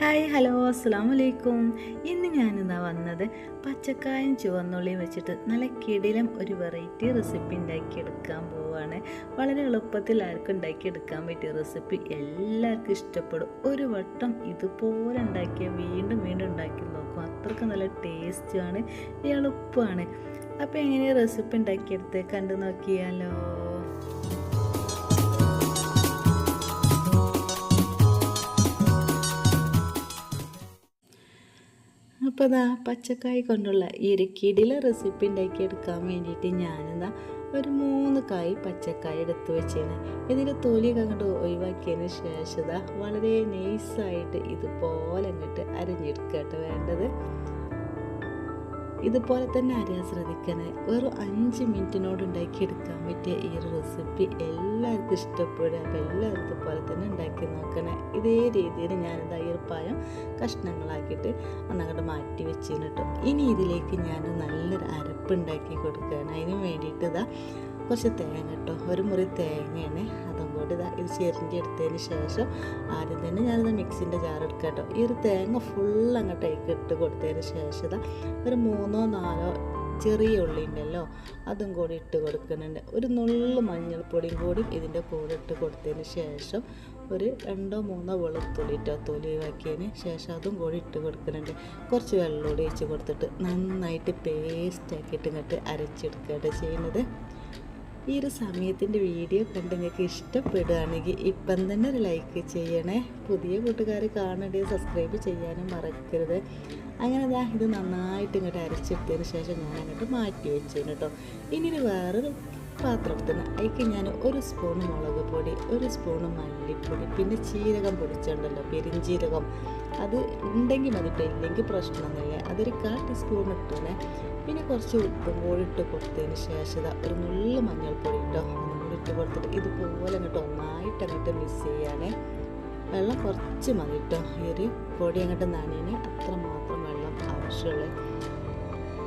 Hi hello അസ്സാം വലൈക്കും ഇന്ന് ഞാനിതാ വന്നത് പച്ചക്കായും ചുവന്നുള്ളിയും വെച്ചിട്ട് നല്ല കിടിലം ഒരു വെറൈറ്റി റെസിപ്പി ഉണ്ടാക്കിയെടുക്കാൻ പോവാണ്. വളരെ എളുപ്പത്തിൽ ആർക്കും ഉണ്ടാക്കിയെടുക്കാൻ പറ്റിയ റെസിപ്പി. എല്ലാവർക്കും ഇഷ്ടപ്പെടും. ഒരു വട്ടം ഇതുപോലെ ഉണ്ടാക്കിയാൽ വീണ്ടും വീണ്ടും ഉണ്ടാക്കി നോക്കും. അത്രയ്ക്ക് നല്ല ടേസ്റ്റാണ് എളുപ്പമാണ്. അപ്പോൾ എങ്ങനെയാണ് റെസിപ്പി ഉണ്ടാക്കിയെടുത്ത് കണ്ടു നോക്കിയാലോ? അപ്പോൾ ഇതാ പച്ചക്കായ കൊണ്ടുള്ള ഈ ഒരു കിടില റെസിപ്പി ഉണ്ടാക്കിയെടുക്കാൻ വേണ്ടിയിട്ട് ഞാനിതാ ഒരു മൂന്ന് കായ് പച്ചക്കായ എടുത്ത് വെച്ചേന്. ഇതിന്റെ തൊലിയൊക്കെ അങ്ങോട്ട് ഒഴിവാക്കിയതിന് ശേഷം വളരെ നൈസായിട്ട് ഇതുപോലെ അങ്ങോട്ട് അരിഞ്ഞെടുക്കട്ടെ വേണ്ടത്. ഇതുപോലെ തന്നെ അറിയാൻ ശ്രദ്ധിക്കണേ. വെറും അഞ്ച് മിനിറ്റിനോട് ഉണ്ടാക്കിയെടുക്കാൻ പറ്റിയ ഈ ഒരു റെസിപ്പി എല്ലാവർക്കും ഇഷ്ടപ്പെടുക. അപ്പോൾ എല്ലാവർക്കും ഇതുപോലെ തന്നെ ഉണ്ടാക്കി നോക്കണേ. ഇതേ രീതിയിൽ ഞാനിതാ ഈ കഷ്ണങ്ങളാക്കിയിട്ട് ഒന്നങ്ങോട്ട് മാറ്റി വെച്ചിരുന്നു ഇനി ഇതിലേക്ക് ഞാൻ നല്ലൊരു അരപ്പ് ഉണ്ടാക്കി കൊടുക്കുകയാണ്. അതിന് വേണ്ടിയിട്ട് ഇതാ കുറച്ച് തേങ്ങ കേട്ടോ. ഒരു മുറി തേങ്ങയാണ് അതും കൂടി ഇതാ ഇത് ചെരിഞ്ഞ് എടുത്തതിന് ശേഷം ആദ്യം തന്നെ ഞാനിത് മിക്സിന്റെ ജാർ എടുക്കാം കേട്ടോ. ഈ ഒരു തേങ്ങ ഫുൾ അങ്ങോട്ടേക്ക് ഇട്ട് കൊടുത്തതിന് ശേഷം ഇതാ ഒരു മൂന്നോ നാലോ ചെറിയ ഉള്ളി ഉണ്ടല്ലോ അതും കൂടി ഇട്ട് കൊടുക്കുന്നുണ്ട്. ഒരു നുള്ളു മഞ്ഞൾപ്പൊടിയും കൂടി ഇതിന്റെ കൂടെ ഇട്ട് കൊടുത്തതിന് ശേഷം ഒരു രണ്ടോ മൂന്നോ വെളുത്തുള്ളി ഇട്ടോ തൊലി ഒഴിവാക്കിയതിന് ശേഷം അതും കൂടി ഇട്ട് കൊടുക്കുന്നുണ്ട്. കുറച്ച് വെള്ളം കൂടി ഒഴിച്ച് കൊടുത്തിട്ട് നന്നായിട്ട് പേസ്റ്റ് ആക്കിയിട്ട് ഇങ്ങോട്ട് അരച്ചെടുക്കുകയാണ് ചെയ്യുന്നത്. ഈ ഒരു സമയത്തിന്റെ വീഡിയോ കണ്ട് നിങ്ങൾക്ക് ഇഷ്ടപ്പെടുകയാണെങ്കിൽ ഇപ്പം തന്നെ ഒരു ലൈക്ക് ചെയ്യണേ. പുതിയ കൂട്ടുകാർ കാണണ്ടേ സബ്സ്ക്രൈബ് ചെയ്യാനും മറക്കരുത്. അങ്ങനെ ദാ ഇത് നന്നായിട്ട് ഇങ്ങോട്ട് അരച്ചെടുത്തതിന് ശേഷം ഞാൻ അങ്ങോട്ട് മാറ്റി വെച്ചു കേട്ടോ ഇനി വേറൊരു പാത്രത്തിന് അതിലേക്ക് ഞാൻ ഒരു സ്പൂൺ മുളക് പൊടി ഒരു സ്പൂൺ മല്ലിപ്പൊടി പിന്നെ ജീരകം പൊടിച്ചുണ്ടല്ലോ പെരിഞ്ചീരകം. അത് ഉണ്ടെങ്കിൽ മതിട്ടോ ഇല്ലെങ്കിൽ പ്രശ്നമൊന്നുമില്ല അതൊരു കാൽ ടീസ്പൂൺ ഇട്ടേ പിന്നെ കുറച്ച് ഉപ്പും കൂടി ഇട്ട് കൊടുത്തതിന് ശേഷം ഒരു നുള്ളു മഞ്ഞൾപ്പൊടി ഇട്ടോ അതും കൂടി ഇട്ട് കൊടുത്തിട്ട് ഇതുപോലെ അങ്ങോട്ട് ഒന്നായിട്ട് അങ്ങോട്ട് മിക്സ് ചെയ്യാനേ വെള്ളം കുറച്ച് മതി ഈ ഒരു പൊടി അങ്ങോട്ട് നനയിന് അത്ര മാത്രം വെള്ളം ആവശ്യമുള്ളൂ.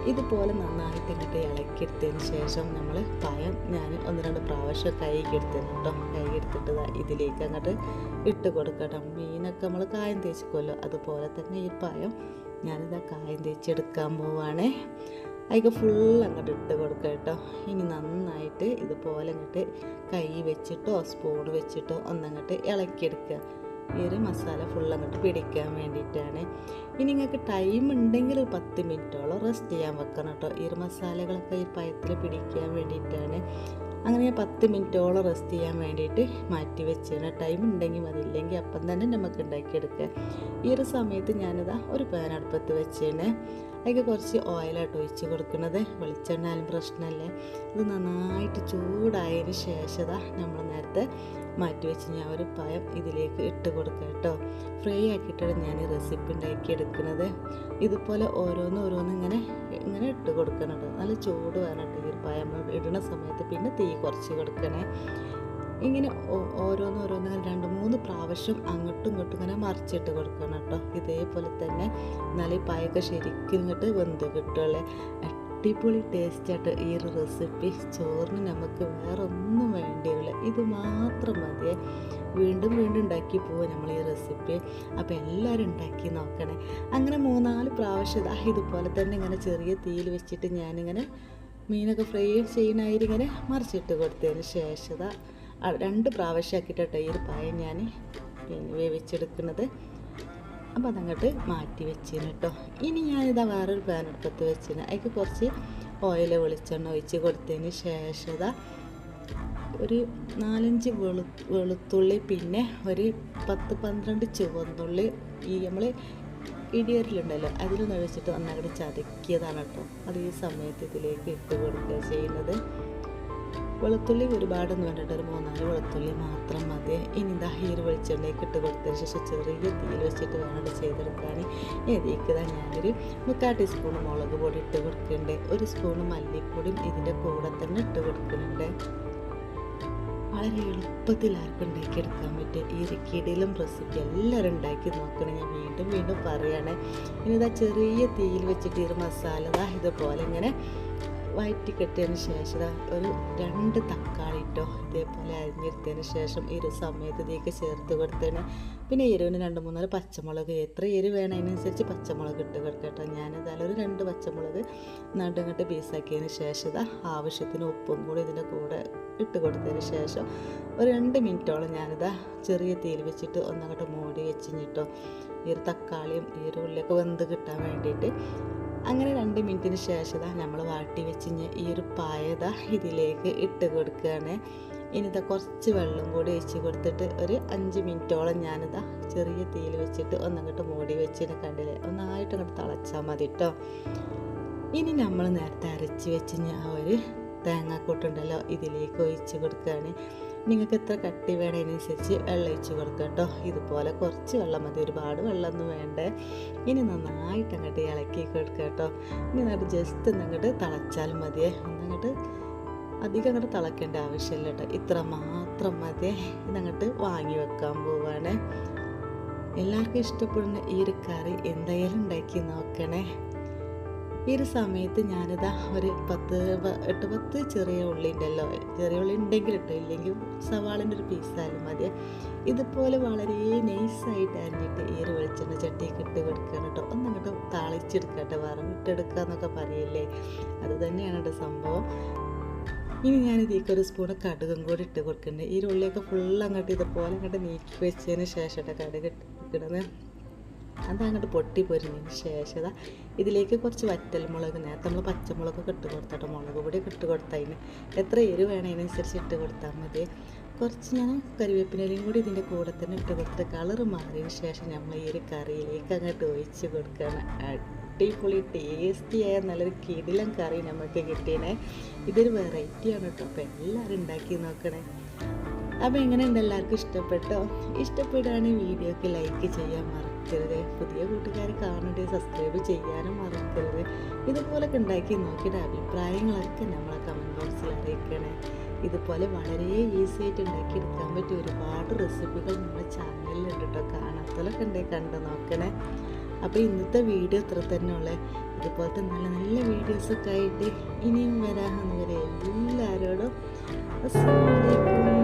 ഇതുപോലെ നന്നായിട്ട് ഇങ്ങോട്ട് ഇളക്കിയെടുത്തതിന് ശേഷം നമ്മൾ പഴം ഞാൻ ഒന്ന് രണ്ട് പ്രാവശ്യം കൈക്ക് എടുത്തതിന് കേട്ടോ കൈ എടുത്തിട്ട് ഇതിലേക്ക് അങ്ങോട്ട് ഇട്ട് കൊടുക്കണം മീനൊക്കെ നമ്മൾ കായം തേച്ചിക്കുമല്ലോ അതുപോലെ തന്നെ ഈ പഴം ഞാനിതാ കായം തേച്ചെടുക്കാൻ പോവാണേ. അതിക്ക് ഫുൾ അങ്ങോട്ട് ഇട്ട് കൊടുക്കുക കേട്ടോ ഇനി നന്നായിട്ട് ഇതുപോലെ അങ്ങോട്ട് കൈ വെച്ചിട്ടോ സ്പൂൺ വെച്ചിട്ടോ ഒന്നങ്ങോട്ട് ഇളക്കിയെടുക്കുക ഈ ഒരു മസാല ഫുൾ അങ്ങോട്ട് പിടിക്കാൻ വേണ്ടിയിട്ടാണ്. ഇനി നിങ്ങൾക്ക് ടൈം ഉണ്ടെങ്കിൽ ഒരു പത്ത് മിനിറ്റോളം റെസ്റ്റ് ചെയ്യാൻ വെക്കണം കേട്ടോ ഈ ഒരു മസാലകളൊക്കെ ഈ പയത്തിൽ പിടിക്കാൻ വേണ്ടിയിട്ടാണ്. അങ്ങനെ പത്ത് മിനിറ്റോളം റെസ്റ്റ് ചെയ്യാൻ വേണ്ടിയിട്ട് മാറ്റി വെച്ചാണ്. ടൈം ഉണ്ടെങ്കിൽ മതി. ഇല്ലെങ്കിൽ അപ്പം തന്നെ നമുക്ക് ഉണ്ടാക്കിയെടുക്കാം. ഈ ഒരു സമയത്ത് ഞാനിതാ ഒരു പാൻ അടുപ്പത്ത് വെച്ചാണ്. അതിൽ കുറച്ച് ഓയിലായിട്ട് ഒഴിച്ച് കൊടുക്കുന്നത്. വെളിച്ചെണ്ണാലും പ്രശ്നമല്ലേ. ഇത് നന്നായിട്ട് ചൂടായതിന് ശേഷം നമ്മൾ നേരത്തെ മാറ്റി വെച്ച് ഞാൻ ഒരു പഴം ഇതിലേക്ക് ഇട്ട് കൊടുക്കുക കേട്ടോ. ഫ്രൈ ആക്കിയിട്ടാണ് ഞാൻ ഈ റെസിപ്പി ഉണ്ടാക്കി എടുക്കുന്നത് ഇതുപോലെ ഓരോന്ന് ഓരോന്ന് ഇങ്ങനെ ഇങ്ങനെ ഇട്ട് കൊടുക്കണം നല്ല ചൂട് വേണം ഈ ഒരു പഴം ഇടുന്ന സമയത്ത്. പിന്നെ തീ കുറച്ച് കൊടുക്കണേ. ഇങ്ങനെ ഓരോന്നോരോന്ന് ഓരോന്ന് രണ്ട് മൂന്ന് പ്രാവശ്യം അങ്ങോട്ടും ഇങ്ങോട്ടും ഇങ്ങനെ മറിച്ചിട്ട് കൊടുക്കണം കേട്ടോ. ഇതേപോലെ തന്നെ ഈ പായൊക്കെ ശരിക്കും ഇങ്ങോട്ട് വെന്ത് കിട്ടുള്ളേ അടിപൊളി ടേസ്റ്റായിട്ട് ഈ ഒരു റെസിപ്പി ചോറിന് നമുക്ക് വേറെ ഒന്നും വേണ്ടിയില്ല. ഇത് മാത്രം മതിയേ. വീണ്ടും വീണ്ടും ഉണ്ടാക്കി പോവുക നമ്മൾ ഈ റെസിപ്പി അപ്പോൾ എല്ലാവരും ഉണ്ടാക്കി നോക്കണേ. അങ്ങനെ മൂന്നാൽ പ്രാവശ്യം ഇതാ ഇതുപോലെ തന്നെ ഇങ്ങനെ ചെറിയ തീയിൽ വെച്ചിട്ട് ഞാനിങ്ങനെ മീനൊക്കെ ഫ്രൈ ചെയ്യണായിട്ട് ഇങ്ങനെ മറിച്ചിട്ട് കൊടുത്തതിന് ശേഷം രണ്ട് പ്രാവശ്യമാക്കിയിട്ടോ ഈ ഒരു പായം ഞാൻ വേവിച്ചെടുക്കുന്നത്. അപ്പോൾ അതങ്ങോട്ട് മാറ്റി വെച്ചിന് കേട്ടോ ഇനി ഞാനിതാ വേറൊരു പാൻ എടുപ്പത്ത് വെച്ചിന്. അതിക്ക് കുറച്ച് ഓയിൽ വെളിച്ചെണ്ണ ഒഴിച്ച് കൊടുത്തതിന് ശേഷം ഒരു നാലഞ്ച് വെളു വെളുത്തുള്ളി പിന്നെ ഒരു പത്ത് പന്ത്രണ്ട് ചുവന്നുള്ളി ഈ നമ്മൾ ഇടിയറിലുണ്ടല്ലോ അതിലൊന്ന് ഒഴിച്ചിട്ട് ഒന്നങ്ങോട്ട് ചതക്കിയതാണ് കേട്ടോ അത് ഈ സമയത്ത് ഇതിലേക്ക് ഇട്ട് കൊടുക്കുക ചെയ്യുന്നത്. വെളുത്തുള്ളി ഒരുപാടൊന്നും വേണ്ടിട്ട് ഒരു മൂന്നാൽ വെളുത്തുള്ളി മാത്രം മതി. ഇനി ഇതാ ഈ ഒരു വെളിച്ചെണ്ണയ്ക്ക് ഇട്ട് കൊടുത്തതിന് ശേഷം ചെറിയ തീയിൽ വെച്ചിട്ട് വേണം ചെയ്തെടുക്കാൻ ഇതിലേക്ക് ഇതാ ഞാനൊരു മുക്കാൽ ടീസ്പൂൺ മുളക് പൊടി ഇട്ട് കൊടുക്കുന്നുണ്ട് ഒരു സ്പൂൺ മല്ലിപ്പൊടിയും ഇതിന്റെ കൂടെ തന്നെ ഇട്ട് കൊടുക്കുന്നുണ്ട്. വളരെ എളുപ്പത്തിൽ ആർക്കും ഉണ്ടാക്കിയെടുക്കാൻ പറ്റും ഈ ഒരു കിടിലും റെസിപ്പി എല്ലാവരും ഉണ്ടാക്കി നോക്കണം. ഞാൻ വീണ്ടും വീണ്ടും പറയുകയാണ് ഇനി ഇതാ ചെറിയ തീയിൽ വെച്ചിട്ട് ഈ ഒരു മസാല ഇതാ ഇതുപോലെ ഇങ്ങനെ വയറ്റി കെട്ടിയതിന് ശേഷം ഒരു രണ്ട് തക്കാളി ഇട്ടോ ഇതേപോലെ അരിഞ്ഞെടുത്തതിന് ശേഷം ഇരു സമയത്ത് ഇതിലേക്ക് ചേർത്ത് കൊടുത്തേന് പിന്നെ എരിവിന് രണ്ട് മൂന്നാൽ പച്ചമുളക് എത്ര എരിവ് വേണം അതിനനുസരിച്ച് പച്ചമുളക് ഇട്ട് കൊടുക്കട്ടോ ഞാനതായാലും ഒരു രണ്ട് പച്ചമുളക് നടുങ്ങട്ട് പീസാക്കിയതിന് ശേഷം ആവശ്യത്തിന് ഉപ്പും കൂടി ഇതിന്റെ കൂടെ ഇട്ട് കൊടുത്തതിന് ശേഷം ഒരു രണ്ട് മിനിറ്റോളം ഞാനിതാ ചെറിയ തീയിൽ വെച്ചിട്ട് ഒന്നങ്ങോട്ട് മൂടി വെച്ചിട്ടോ ഈ ഒരു തക്കാളിയും ഈ ഒരു ഉള്ളിയൊക്കെ വെന്ത് കിട്ടാൻ വേണ്ടിയിട്ട് അങ്ങനെ രണ്ട് മിനിറ്റിന് ശേഷം നമ്മൾ വാട്ടി വെച്ച് ഈ ഒരു പായത ഇതിലേക്ക് ഇട്ട് കൊടുക്കുകയാണ് ഇനിതാ കുറച്ച് വെള്ളം കൂടി ഒഴിച്ച് കൊടുത്തിട്ട് ഒരു അഞ്ച് മിനിറ്റോളം ഞാനിതാ ചെറിയ തീയിൽ വെച്ചിട്ട് ഒന്നങ്ങോട്ട് മൂടി വെച്ചിട്ട് കണ്ടില്ലേ? ഒന്നായിട്ട് അങ്ങോട്ട് തിളച്ചാൽ മതി കേട്ടോ ഇനി നമ്മൾ നേരത്തെ അരച്ച് വെച്ച് ആ ഒരു തേങ്ങാക്കൂട്ടുണ്ടല്ലോ ഇതിലേക്ക് ഒഴിച്ച് കൊടുക്കുകയാണ്. നിങ്ങൾക്ക് എത്ര കട്ടി വേണതിനനുസരിച്ച് വെള്ളം ഒഴിച്ച് കൊടുക്കുക കേട്ടോ. ഇതുപോലെ കുറച്ച് വെള്ളം മതി ഒരുപാട് വെള്ളമൊന്നും വേണ്ടേ. ഇനി നന്നായിട്ട് അങ്ങോട്ട് ഇളക്കി കൊടുക്കുക കേട്ടോ. ഇനി അങ്ങോട്ട് ജസ്റ്റ് അങ്ങോട്ട് തിളച്ചാൽ മതിയേ. ഒന്നങ്ങോട്ട് അധികം അങ്ങോട്ട് തിളക്കേണ്ട ആവശ്യമില്ല കേട്ടോ. ഇത്ര മാത്രം മതിയേ. ഇതങ്ങോട്ട് വാങ്ങി വെക്കാൻ പോവാണ്. എല്ലാവർക്കും ഇഷ്ടപ്പെടുന്ന ഈ ഒരു കറി എന്തായാലും ഉണ്ടാക്കി നോക്കണേ. ഈ ഒരു സമയത്ത് ഞാനിതാ ഒരു പത്ത് എട്ട് പത്ത് ചെറിയ ഉള്ളി ഉണ്ടല്ലോ ചെറിയ ഉള്ളി ഉണ്ടെങ്കിൽ ഇട്ടോ ഇല്ലെങ്കിൽ സവാളിന്റെ ഒരു പീസായാലും മതി. ഇതുപോലെ വളരെ നൈസായിട്ട് അരിഞ്ഞിട്ട് ഈ ഒരു വെളിച്ചെണ്ണ ചട്ടിയൊക്കെ ഇട്ട് കൊടുക്കണം കേട്ടോ. ഒന്നങ്ങോട്ട് താളിച്ചെടുക്കട്ടെ വറവിട്ടെടുക്കുക എന്നൊക്കെ പറയില്ലേ. അത് തന്നെയാണ് കേട്ടോ സംഭവം. ഇനി ഞാൻ ഇതിലേക്ക് ഒരു സ്പൂണ് കടുകും കൂടി ഇട്ട് കൊടുക്കുന്നുണ്ട്. ഈ ഉള്ളിയൊക്കെ ഫുൾ അങ്ങോട്ട് ഇതുപോലെ അങ്ങോട്ട് നീക്കി വെച്ചതിന് ശേഷം കടുക് ഇട്ടിടുന്നത് അതങ്ങോട്ട് പൊട്ടി പൊരിഞ്ഞതിന് ശേഷം ഇതിലേക്ക് കുറച്ച് വറ്റൽമുളക് നേരത്തെ നമ്മൾ പച്ചമുളക് ഇട്ട് കൊടുത്തിട്ട് മുളക് കൂടി ഇട്ട് കൊടുത്തതിന്. എത്ര എരിവ് വേണം അതിനനുസരിച്ച് ഇട്ട് കൊടുത്താൽ മതി. കുറച്ച് ഞാൻ കരിവേപ്പിനയിലും കൂടി ഇതിന്റെ കൂടെ തന്നെ ഇട്ട് കൊടുത്ത് കളർ മാറിയതിന് ശേഷം നമ്മൾ ഈ ഒരു കറിയിലേക്ക് അങ്ങോട്ട് ഒഴിച്ച് കൊടുക്കുകയാണ് അടിപൊളി ടേസ്റ്റിയായ നല്ലൊരു കിടിലൻ കറി നമുക്ക് കിട്ടിയേ ഇതൊരു വെറൈറ്റിയാണ് കേട്ടോ അപ്പോൾ എല്ലാവരും ഉണ്ടാക്കി നോക്കണേ. അപ്പോൾ എങ്ങനെയുണ്ട് എല്ലാവർക്കും ഇഷ്ടപ്പെട്ടോ? ഇഷ്ടപ്പെടുകയാണെങ്കിൽ വീഡിയോക്ക് ലൈക്ക് ചെയ്യാൻ മറക്കരുത്. പുതിയ കൂട്ടുകാരെ കാണേണ്ടത് സബ്സ്ക്രൈബ് ചെയ്യാനും മറക്കരുത്. ഇതുപോലൊക്കെ ഉണ്ടാക്കി നോക്കിയിട്ട് അഭിപ്രായങ്ങളൊക്കെ നമ്മളെ കമന്റ് ബോക്സിൽ അറിയിക്കണേ. ഇതുപോലെ വളരെ ഈസി ആയിട്ട് ഉണ്ടാക്കിയെടുക്കാൻ പറ്റിയ ഒരുപാട് റെസിപ്പികൾ നമ്മുടെ ചാനലിലുണ്ട് കേട്ടോ കാണാത്തതൊക്കെ ഉണ്ടെങ്കിൽ കണ്ട് നോക്കണേ. അപ്പോൾ ഇന്നത്തെ വീഡിയോ ഇത്ര തന്നെ ഉള്ളേ. ഇതുപോലത്തെ നല്ല നല്ല വീഡിയോസൊക്കെ ആയിട്ട് ഇനിയും വരാമെന്ന് വരെ എല്ലാവരോടും അസ്സലാമു